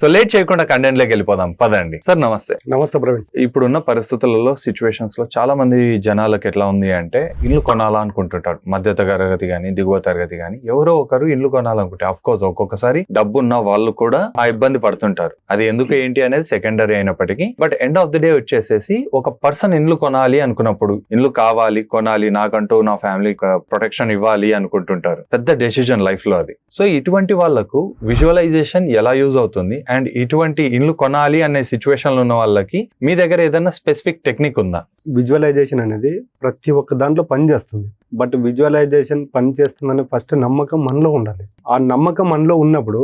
So late చేయకుండా కంటెంట్లోకి వెళ్ళిపోదాం. పదండి. సార్ నమస్తే. నమస్తే ప్రవీణ్. ఇప్పుడున్న పరిస్థితులలో సిచ్యువేషన్స్లో చాలా మంది జనాలకు ఎట్లా ఉంది అంటే ఇల్లు కొనాలా అనుకుంటుంటారు. మధ్య తరగతి గాని దిగువ తరగతి గాని. ఎవరో ఒకరు ఇల్లు కొనాలనుకుంటే అఫ్ కోర్స్ ఒక్కొక్కసారి డబ్బు ఉన్న వాళ్ళు కూడా ఆ ఇబ్బంది పడుతుంటారు. అది ఎందుకు ఏంటి అనేది సెకండరీ అయినప్పటికీ. But end of the day వచ్చేసేసి ఒక పర్సన్ ఇల్లు కొనాలి అనుకున్నప్పుడు ఇల్లు కావాలి కొనాలి నాకంటూ నా ఫ్యామిలీ ప్రొటెక్షన్ ఇవ్వాలి అనుకుంటుంటారు. పెద్ద డెసిజన్ లైఫ్లో అది. సో ఇటువంటి వాళ్ళకు విజువలైజేషన్ ఎలా యూజ్ అవుతుంది? అండ్ ఇటువంటి ఇల్లు కొనాలి అనే సిచ్యువేషన్లో ఉన్న వాళ్ళకి మీ దగ్గర ఏదైనా స్పెసిఫిక్ టెక్నిక్ ఉందా? విజువలైజేషన్ అనేది ప్రతి ఒక్క దాంట్లో పనిచేస్తుంది. బట్ విజువలైజేషన్ పని చేస్తుందని ఫస్ట్ నమ్మకం మనలో ఉండాలి. ఆ నమ్మకం మనలో ఉన్నప్పుడు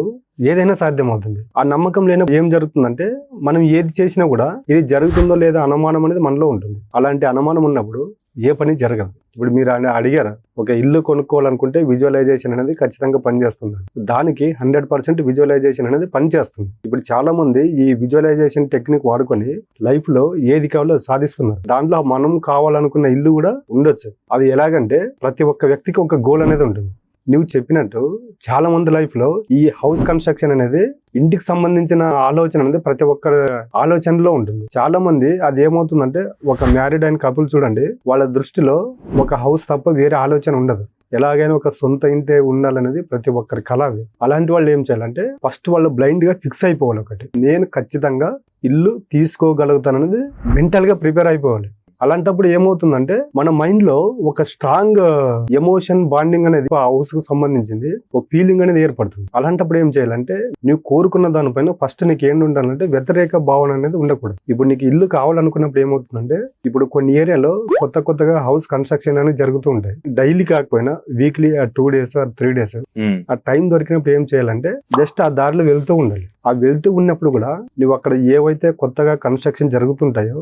ఏదైనా సాధ్యమవుతుంది. ఆ నమ్మకం లేనప్పుడు ఏం జరుగుతుందంటే మనం ఏది చేసినా కూడా ఇది జరుగుతుందో లేదో అనుమానం అనేది మనలో ఉంటుంది. అలాంటి అనుమానం ఉన్నప్పుడు ఏ పని జరగదు. ఇప్పుడు మీరు ఆయన అడిగారు? ఒక ఇల్లు కొనుక్కోవాలనుకుంటే విజువలైజేషన్ అనేది ఖచ్చితంగా పనిచేస్తుంది. దానికి హండ్రెడ్ పర్సెంట్ విజువలైజేషన్ అనేది పనిచేస్తుంది. ఇప్పుడు చాలా మంది ఈ విజువలైజేషన్ టెక్నిక్ వాడుకొని లైఫ్లో ఏది కావాలో సాధిస్తున్నారు. దాంట్లో మనం కావాలనుకున్న ఇల్లు కూడా ఉండొచ్చు. అది ఎలాగంటే ప్రతి ఒక్క వ్యక్తికి ఒక గోల్ అనేది ఉంటుంది. నువ్వు చెప్పినట్టు చాలా మంది లైఫ్లో ఈ హౌస్ కన్స్ట్రక్షన్ అనేది ఇంటికి సంబంధించిన ఆలోచన అనేది ప్రతి ఒక్కరి ఆలోచనలో ఉంటుంది. చాలా మంది అది ఏమవుతుందంటే ఒక మ్యారీడ్ అయిన కపుల్ చూడండి వాళ్ళ దృష్టిలో ఒక హౌస్ తప్ప వేరే ఆలోచన ఉండదు. ఎలాగైనా ఒక సొంత ఇంటే ఉండాలనేది ప్రతి ఒక్కరి కళ అది. అలాంటి వాళ్ళు ఏం చేయాలంటే ఫస్ట్ వాళ్ళు బ్లైండ్గా ఫిక్స్ అయిపోవాలి ఒకటి. నేను ఖచ్చితంగా ఇల్లు తీసుకోగలుగుతాననేది మెంటల్గా ప్రిపేర్ అయిపోవాలి. అలాంటప్పుడు ఏమవుతుందంటే మన మైండ్లో ఒక స్ట్రాంగ్ ఎమోషన్ బాండింగ్ అనేది ఆ హౌస్కు సంబంధించింది ఒక ఫీలింగ్ అనేది ఏర్పడుతుంది. అలాంటప్పుడు ఏం చేయాలంటే నువ్వు కోరుకున్న దానిపైన ఫస్ట్ నీకు ఏంటి ఉండాలంటే వ్యతిరేక భావన అనేది ఉండకూడదు. ఇప్పుడు నీకు ఇల్లు కావాలనుకున్నప్పుడు ఏమవుతుందంటే ఇప్పుడు కొన్ని ఏరియాలో కొత్త కొత్తగా హౌస్ కన్స్ట్రక్షన్ అనేది జరుగుతూ ఉంటాయి. డైలీ కాకపోయినా వీక్లీ ఆ two days or three days ఆ టైం దొరికినప్పుడు ఏం చేయాలంటే జస్ట్ ఆ దారిలో వెళ్తూ ఉండాలి. ఆ వెళ్తూ ఉన్నప్పుడు కూడా నువ్వు అక్కడ ఏవైతే కొత్తగా కన్స్ట్రక్షన్ జరుగుతుంటాయో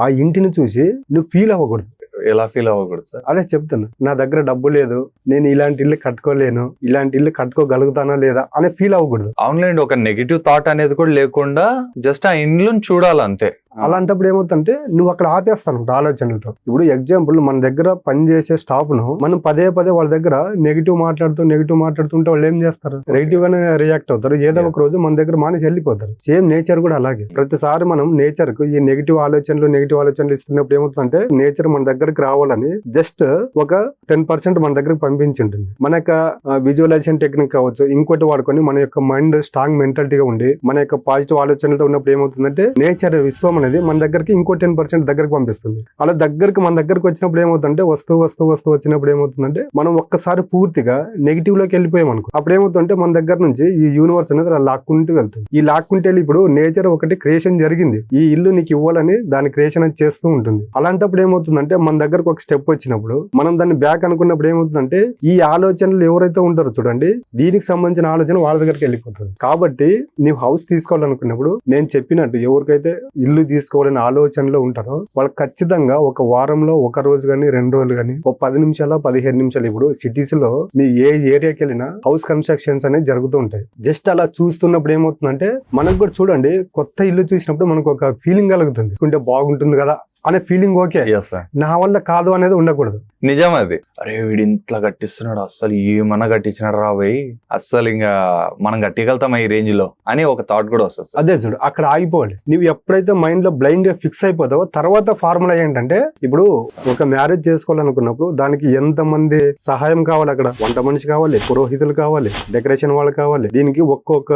ఆ ఇంటిని చూసి నువ్వు ఫీల్ అవ్వకూడదు. ఎలా ఫీల్ అవ్వకూడదు సార్? అదే చెప్తాను నా దగ్గర డబ్బు లేదు నేను ఇలాంటి ఇల్లు కట్టుకోలేను ఇలాంటి ఇల్లు కట్టుకోగలుగుతానా లేదా అనే ఫీల్ అవ్వకూడదు. అవునులేండి ఒక నెగిటివ్ థాట్ అనేది కూడా లేకుండా జస్ట్ ఆ ఇండ్లను చూడాలంతే. అలాంటప్పుడు ఏమవుతుందంటే నువ్వు అక్కడ ఆపేస్తాను ఆలోచనలతో. ఇప్పుడు ఎగ్జాంపుల్ మన దగ్గర పనిచేసే స్టాఫ్ను మనం పదే పదే వాళ్ళ దగ్గర నెగిటివ్ మాట్లాడుతూ నెగిటివ్ మాట్లాడుతుంటే వాళ్ళు ఏం చేస్తారు? నెగిటివ్ గానే రియాక్ట్ అవుతారు. ఏదో ఒక రోజు మన దగ్గర మానేసి వెళ్ళిపోతారు. సేమ్ నేచర్ కూడా అలాగే. ప్రతిసారి మనం నేచర్కు ఈ నెగిటివ్ ఆలోచనలు నెగిటివ్ ఆలోచనలు ఇస్తున్నప్పుడు ఏమవుతుందంటే నేచర్ మన దగ్గరికి రావాలని జస్ట్ ఒక టెన్ పర్సెంట్ మన దగ్గరకు పంపించి ఉంటుంది. మన యొక్క విజువలైజేషన్ టెక్నిక్ కావచ్చు ఇంకోటి వాడుకొని మన యొక్క మైండ్ స్ట్రాంగ్ మెంటాలిటీగా ఉండి మన యొక్క పాజిటివ్ ఆలోచనలతో ఉన్నప్పుడు ఏమవుతుందంటే నేచర్ విశ్వం అనేది మన దగ్గరికి ఇంకో టెన్ పర్సెంట్ దగ్గరకు పంపిస్తుంది. అలా దగ్గరకు మన దగ్గరకు వచ్చినప్పుడు ఏమవుతుందంటే వస్తూ వస్తూ వస్తూ వచ్చినప్పుడు ఏమవుతుందంటే మనం ఒక్కసారి పూర్తిగా నెగిటివ్లోకి వెళ్ళిపోయాం అనుకో. అప్పుడు ఏమవుతుందంటే మన దగ్గర నుంచి ఈ యూనివర్స్ అనేది అలా లాక్కుంటూ వెళ్తుంది. ఈ లాక్కుంటే వెళ్ళి ఇప్పుడు నేచర్ ఒకటి క్రియేషన్ జరిగింది. ఈ ఇల్లు నీకు ఇవ్వాలని దాని క్రియేషన్ చేస్తూ ఉంటుంది. అలాంటప్పుడు ఏమవుతుందంటే మన దగ్గరకు ఒక స్టెప్ వచ్చినప్పుడు మనం దాన్ని బ్యాక్ అనుకున్నప్పుడు ఏమవుతుందంటే ఈ ఆలోచనలు ఎవరైతే ఉంటారో చూడండి దీనికి సంబంధించిన ఆలోచన వాళ్ళ దగ్గరికి వెళ్ళిపోతుంది. కాబట్టి నీవు హౌస్ తీసుకోవాలనుకున్నప్పుడు నేను చెప్పినట్టు ఎవరికైతే ఇల్లు తీసుకోవాలని ఆలోచనలో ఉంటారో వాళ్ళు ఖచ్చితంగా ఒక వారంలో ఒక రోజు కానీ రెండు రోజులు కానీ ఒక పది నిమిషాలు పదిహేను నిమిషాలు ఇప్పుడు సిటీస్లో మీ ఏ ఏరియాకి వెళ్ళినా హౌస్ కన్స్ట్రక్షన్స్ అనేది జరుగుతూ ఉంటాయి. జస్ట్ అలా చూస్తున్నప్పుడు ఏమవుతుందంటే మనకు కూడా చూడండి కొత్త ఇల్లు చూసినప్పుడు మనకు ఒక ఫీలింగ్ కలుగుతుంది. ఉంటే బాగుంటుంది కదా అనే ఫీలింగ్ ఓకే నా వల్ల కాదు అనేది ఉండకూడదు. నిజం అది అరే వీడు ఇంట్లో కట్టిస్తున్నాడు అస్సలు ఏమన్నా కట్టించినాడు రాబోయ్ అస్సలు ఇంకా మనం కట్టగలుగుతాం ఈ రేంజ్లో అని ఒక థాట్ కూడా వస్తుంది సార్ అదే చూడు అక్కడ ఆగిపోవాలి. నువ్వు ఎప్పుడైతే మైండ్లో బ్లైండ్గా ఫిక్స్ అయిపోతావో తర్వాత ఫార్ములా ఏంటంటే ఇప్పుడు ఒక మ్యారేజ్ చేసుకోవాలనుకున్నప్పుడు దానికి ఎంత మంది సహాయం కావాలి అక్కడ? వంట మనిషి కావాలి పురోహితులు కావాలి డెకరేషన్ వాళ్ళు కావాలి. దీనికి ఒక్కొక్క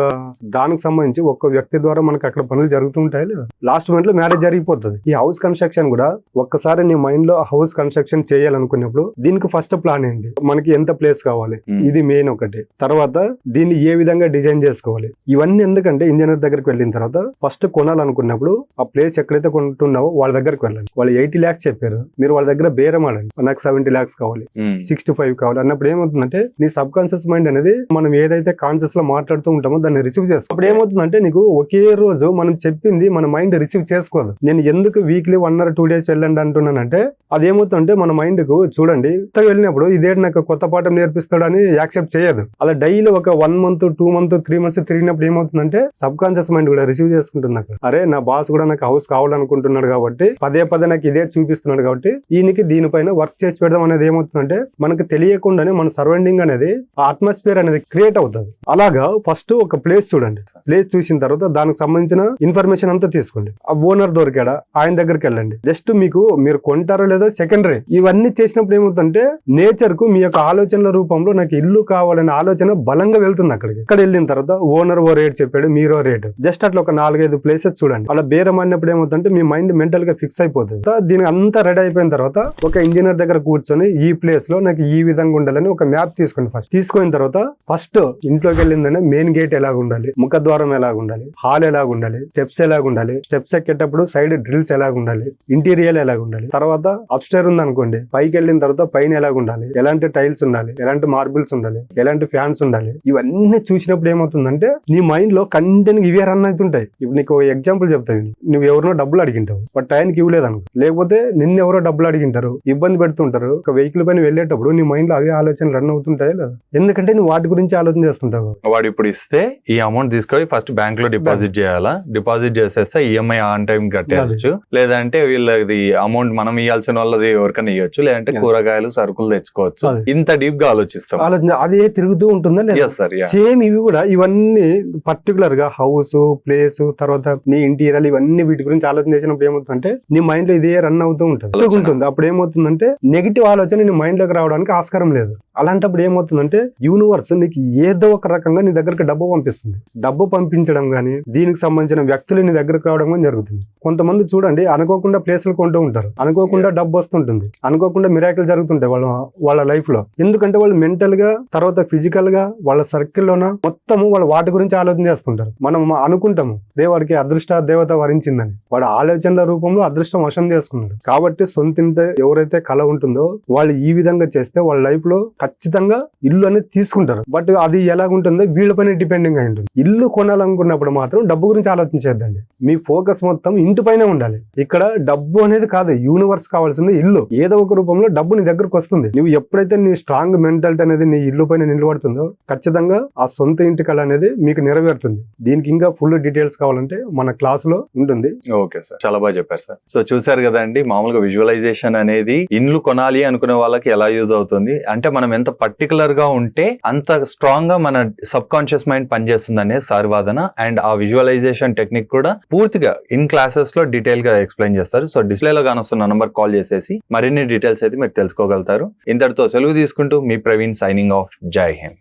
దానికి సంబంధించి ఒక్క వ్యక్తి ద్వారా మనకి అక్కడ పనులు జరుగుతూ ఉంటాయి లేదా? లాస్ట్ మినిట్లో మ్యారేజ్ జరిగిపోతుంది. ఈ హౌస్ కన్స్ట్రక్షన్ కూడా ఒక్కసారి నీ మైండ్లో హౌస్ కన్స్ట్రక్షన్ చేయాలనుకున్నప్పుడు దీనికి ఫస్ట్ ప్లాన్ ఏంటి? మనకి ఎంత ప్లేస్ కావాలి? Hmm. ఇది మెయిన్ ఒకటి. తర్వాత దీన్ని ఏ విధంగా డిజైన్ చేసుకోవాలి? ఇవన్నీ ఎందుకంటే ఇంజనీర్ దగ్గరికి వెళ్ళిన తర్వాత ఫస్ట్ కొనాలనుకున్నప్పుడు ఆ ప్లేస్ ఎక్కడైతే కొంటున్నావో వాళ్ళ దగ్గరికి వెళ్ళండి. వాళ్ళు ఎయిటీ ల్యాక్స్ చెప్పారు. మీరు వాళ్ళ దగ్గర బేరం ఆడండి. నాకు సెవెంటీ ల్యాక్స్ కావాలి. సిక్స్టీ ఫైవ్ కావాలి. అన్నప్పుడు ఏమవుతుందంటే నీ సబ్ కాన్షియస్ మైండ్ అనేది మనం ఏదైతే కాన్షియస్లో మాట్లాడుతూ ఉంటామో దాన్ని రిసీవ్ చేస్తాం. అప్పుడు ఏమవుతుందంటే నీకు ఒకే రోజు మనం చెప్పింది మన మైండ్ రిసీవ్ చేసుకోదు. నేను ఎందుకు వీక్లీ వన్ ఒకటిన్నర టూ డేస్ వెళ్ళండి అంటున్నానంటే అదేమవుతుందంటే మన మైండ్కు చూడండి కొత్తగా వెళ్ళినప్పుడు ఇదేంటి నాకు కొత్త పాఠం నేర్పిస్తాడని యాక్సెప్ట్ చేయదు. అలా డైలీ ఒక one month two month three months తిరిగినప్పుడు ఏమవుతుందంటే సబ్ కాన్షియస్ మైండ్ కూడా రిసీవ్ చేసుకుంటుంది నాకు. అరే నా బాస్ కూడా నాకు హౌస్ కావాలనుకుంటున్నాడు కాబట్టి పదే పదే నాకు ఇదే చూపిస్తున్నాడు కాబట్టి ఈయనకి దీనిపైన వర్క్ చేసి పెడదాం అనేది ఏమవుతుందంటే మనకు తెలియకుండానే మన సరౌండింగ్ అనేది అట్మాస్ఫియర్ అనేది క్రియేట్ అవుతుంది. అలాగా ఫస్ట్ ఒక ప్లేస్ చూడండి. ప్లేస్ చూసిన తర్వాత దానికి సంబంధించిన ఇన్ఫర్మేషన్ అంతా తీసుకోండి. ఆ ఓనర్ దొరికాడా? ఆయన దగ్గరికి వెళ్ళండి. జస్ట్ మీకు మీరు కొంటారో లేదో సెకండరీ ఇవన్నీ చేసినప్పుడు ఏమవుతుందంటే నేచర్కు మీ యొక్క ఆలోచనల రూపంలో నాకు ఇల్లు కావాలనే ఆలోచన బలంగా వెళ్తుంది అక్కడికి. ఇక్కడ వెళ్ళిన తర్వాత ఓనర్ ఓ రేట్ చెప్పాడు మీరో రేట్ జస్ట్ అట్లా ఒక నాలుగైదు ప్లేసెస్ చూడండి. అలా బేరం అన్నప్పుడు ఏమవుతుందంటే మీ మైండ్ మెంటల్గా ఫిక్స్ అయిపోతుంది. దీనికి అంతా రెడీ అయిపోయిన తర్వాత ఒక ఇంజనీర్ దగ్గర కూర్చొని ఈ ప్లేస్లో నాకు ఈ విధంగా ఉండాలని ఒక మ్యాప్ తీసుకోండి ఫస్ట్ తీసుకున్న తర్వాత ఫస్ట్ ఇంట్లోకి వెళ్ళిందనే మెయిన్ గేట్ ఎలాగుండాలి ముఖద్వారం ఎలాగుండాలి హాల్ ఎలాగుండాలి స్టెప్స్ ఎలాగ ఉండాలి? స్టెప్స్ ఎక్కేటప్పుడు సైడ్ డ్రిల్స్ ఎలాగ ఉండాలి? ఇంటీరియర్ ఎలాగ ఉండాలి? తర్వాత అప్స్టైర్ ఉంది అనుకోండి పైకి వెళ్ళిన తర్వాత పైన ఎలాగ ఉండాలి? ఎలాంటి టైల్స్ ఉండాలి? ఎలాంటి మార్బుల్స్ ఉండాలి? ఎలాంటి ఫ్యాన్స్ ఉండాలి? ఇవన్నీ చూసినప్పుడు ఏమవుతుందంటే నీ మైండ్లో కంటిన్యూ ఇవే రన్ అవుతుంటాయి. ఇప్పుడు నీకు ఎగ్జాంపుల్ చెప్తాను. నువ్వు ఎవరినో డబ్బులు అడిగింటావు బట్ టైంకి ఇవ్వలేదు అనుకో. లేకపోతే నిన్ను ఎవరో డబ్బులు అడిగింటారు ఇబ్బంది పెడుతుంటారు. ఒక వెహికల్ పైన వెళ్ళేటప్పుడు నీ మైండ్లో అవే ఆలోచనలు రన్ అవుతుంటాయి లేదా? ఎందుకంటే నువ్వు వాటి గురించి ఆలోచన చేస్తుంటావు. వాడు ఇప్పుడు ఇస్తే ఈ అమౌంట్ తీసుకొని ఫస్ట్ బ్యాంక్లో డిపాజిట్ చేయాలా? డిపాజిట్ చేసేస్తే ఈఎంఐ ఆన్ టైం కట్టేయచ్చు. లేదంటే వీళ్ళది అమౌంట్ మనం ఇవ్వాల్సిన వాళ్ళది ఎవరికైనా ఇవ్వచ్చు లేదంటే. కూరగాయలు సరుకులు తెచ్చుకోవచ్చు. ఇంత డీప్గా ఆలోచిస్తాం. ఆలోచన అదే తిరుగుతూ ఉంటుందా సార్ సేమ్ ఇవి కూడా ఇవన్నీ పర్టికులర్గా హౌస్ ప్లేస్ తర్వాత నీ ఇంటీరియర్ ఇవన్నీ వీటి గురించి ఆలోచన చేసినప్పుడు ఏమవుతుందంటే నీ మైండ్లో ఇదే రన్ అవుతూ ఉంటుంది. ఉంటుంది అప్పుడు ఏమవుతుందంటే నెగిటివ్ ఆలోచన నీ మైండ్లోకి రావడానికి ఆస్కారం లేదు. అలాంటప్పుడు ఏమవుతుందంటే యూనివర్స్ నీకు ఏదో ఒక రకంగా నీ దగ్గరికి డబ్బు పంపిస్తుంది. డబ్బు పంపించడం గానీ దీనికి సంబంధించిన వ్యక్తులు నీ దగ్గరకు రావడం కానీ జరుగుతుంది. కొంతమంది చూడండి అనుకోకుండా ప్లేసులు కొంటూ ఉంటారు. అనుకోకుండా డబ్బు వస్తుంటుంది. అనుకోకుండా మిరాకిల్ జరుగుతుంటాయి వాళ్ళ వాళ్ళ లైఫ్లో. ఎందుకంటే వాళ్ళు మెంటల్గా తర్వాత ఫిజికల్గా వాళ్ళ సర్కిల్ లోన మొత్తము వాళ్ళు వాటి గురించి ఆలోచన చేస్తుంటారు. మనం అనుకుంటాము రే వాడికి అదృష్ట దేవత వరించిందని. వాడు ఆలోచనల రూపంలో అదృష్టం వశం చేసుకున్నాడు. కాబట్టి సొంత ఇంట ఎవరైతే కళ ఉంటుందో వాళ్ళు ఈ విధంగా చేస్తే వాళ్ళ లైఫ్లో ఖచ్చితంగా ఇల్లు అనేది తీసుకుంటారు. బట్ అది ఎలాగుంటుందో వీళ్ళపైన డిపెండింగ్ అయి ఉంటుంది. ఇల్లు కొనాలనుకున్నప్పుడు మాత్రం డబ్బు గురించి ఆలోచించేద్దండి మీ ఫోకస్ మొత్తం ఇంటిపైనే ఉండాలి. ఇక్కడ డబ్బు అనేది కాదు యూనివర్స్ కావాల్సింది ఇల్లు. ఏదో ఒక రూపంలో డబ్బు నీ దగ్గరకు వస్తుంది. నువ్వు ఎప్పుడైతే నీ స్ట్రాంగ్ మెంటాలిటీ అనేది నీ ఇల్లు పైన నిలబడుతుందో ఖచ్చితంగా ఆ సొంత ఇంటి కళ అనేది మీకు నెరవేరుతుంది. దీనికి ఇంకా ఫుల్ డీటెయిల్స్ కావాలంటే మన క్లాస్లో ఉంటుంది. Okay sir. చాలా బాగా చెప్పారు సార్. సో చూసారు కదండి మామూలుగా విజువలైజేషన్ అనేది ఇండ్లు కొనాలి అనుకునే వాళ్ళకి ఎలా యూజ్ అవుతుంది? అంటే మనం ఎంత పర్టికులర్గా ఉంటే అంత స్ట్రాంగ్గా మన సబ్ కాన్షియస్ మైండ్ పనిచేస్తుంది అనే సార్ వాదన. అండ్ ఆ విజువలైజేషన్ టెక్నిక్ కూడా పూర్తిగా ఇన్ క్లాసెస్లో డీటెయిల్గా ఎక్స్ప్లెయిన్ చేస్తారు. సో డిస్ప్లే లో కానొస్తున్న నంబర్ కాల్ చేసేసి మరిన్ని డీటెయిల్స్ అయితే మీరు తెలుసుకోగలుగుతారు. ఇంతటితో సెలవు తీసుకుంటూ మీ ప్రవీణ్ సైనింగ్ ఆఫ్. జై హింద్.